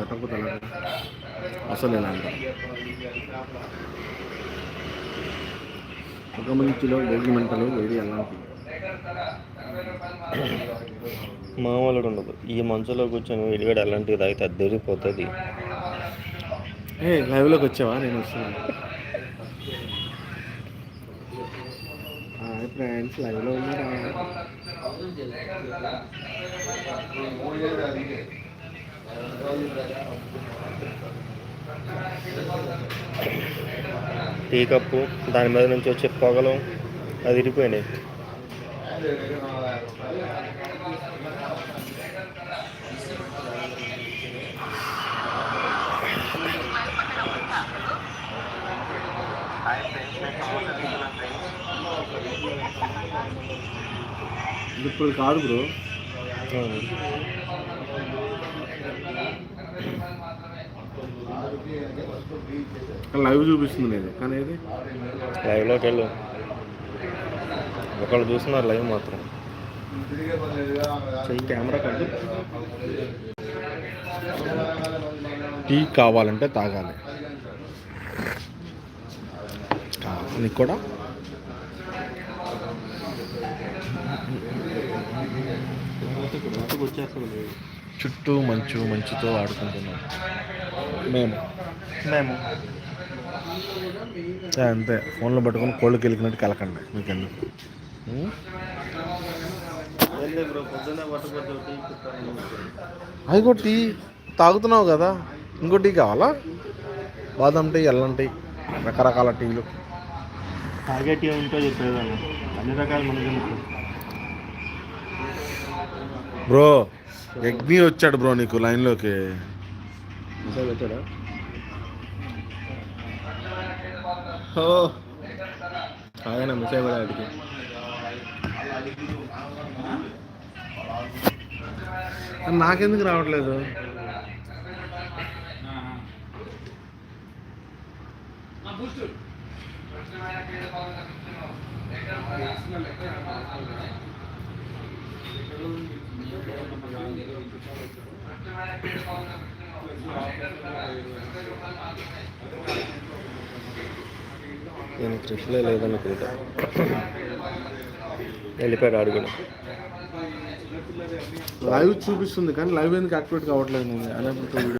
పెట్టకపోతే ఎలా? అసలు ఎలా ఒక మంచిలో భోగి మంటలు వేడి ఎలాంటి? మామూలుగా ఉండదు. ఈ మంచులో కూర్చొని వేడిగాడు అలాంటివి తాగితే అది దొరికిపోతుంది. ఏ లైవ్లోకి వచ్చావా? నేను వస్తున్నాను. ఫ్రెండ్స్ లైవ్లో ఉన్నారా? టీ కప్పు దాని మీద నుంచి వచ్చే పొగలు అది ఇరిపోయినాయి ఇప్పుడు కాదు బ్రో. లైవ్ చూపిస్తుంది లేదు కానీ ఇది లైవ్లోకి వెళ్ళు. ఒకళ్ళు చూస్తున్నారు లైవ్ మాత్రం. చెయ్యి కెమెరా కట్టు టీ కావాలంటే తాగాలి. నీకు కూడా? చుట్టూ మంచు మంచుతో ఆడుకుంటున్నాం. మేము. మేము. అంతే. ఫోన్లో పట్టుకొని కోళ్ళకి వెళ్ళినట్టు కలకండి. మీకు ఎందుకు ఉం? అదిగో టీ తాగుతున్నావు కదా. ఇంకో టీ కావాలా? బాదం టీ ఎల్లం టీ రకరకాల టీలు. తాగే టీ ఉంటే చెప్పేదాన్ని. అన్ని రకాల మనకి బ్రో యజ్ఞి వచ్చాడు బ్రో నీకు లైన్లోకి. వచ్చాడా ఓ ఆయన మిస్ అయిపోయా అడిగి నాకెందుకు రావట్లేదు? నేను కృషిలో లేదనుకుంటా. వెళ్ళిపోయాడు ఆడు కూడా. లైవ్ చూపిస్తుంది కానీ లైవ్ ఎందుకు యాక్టివేట్ కావట్లేదు నేను అనేప్పుడు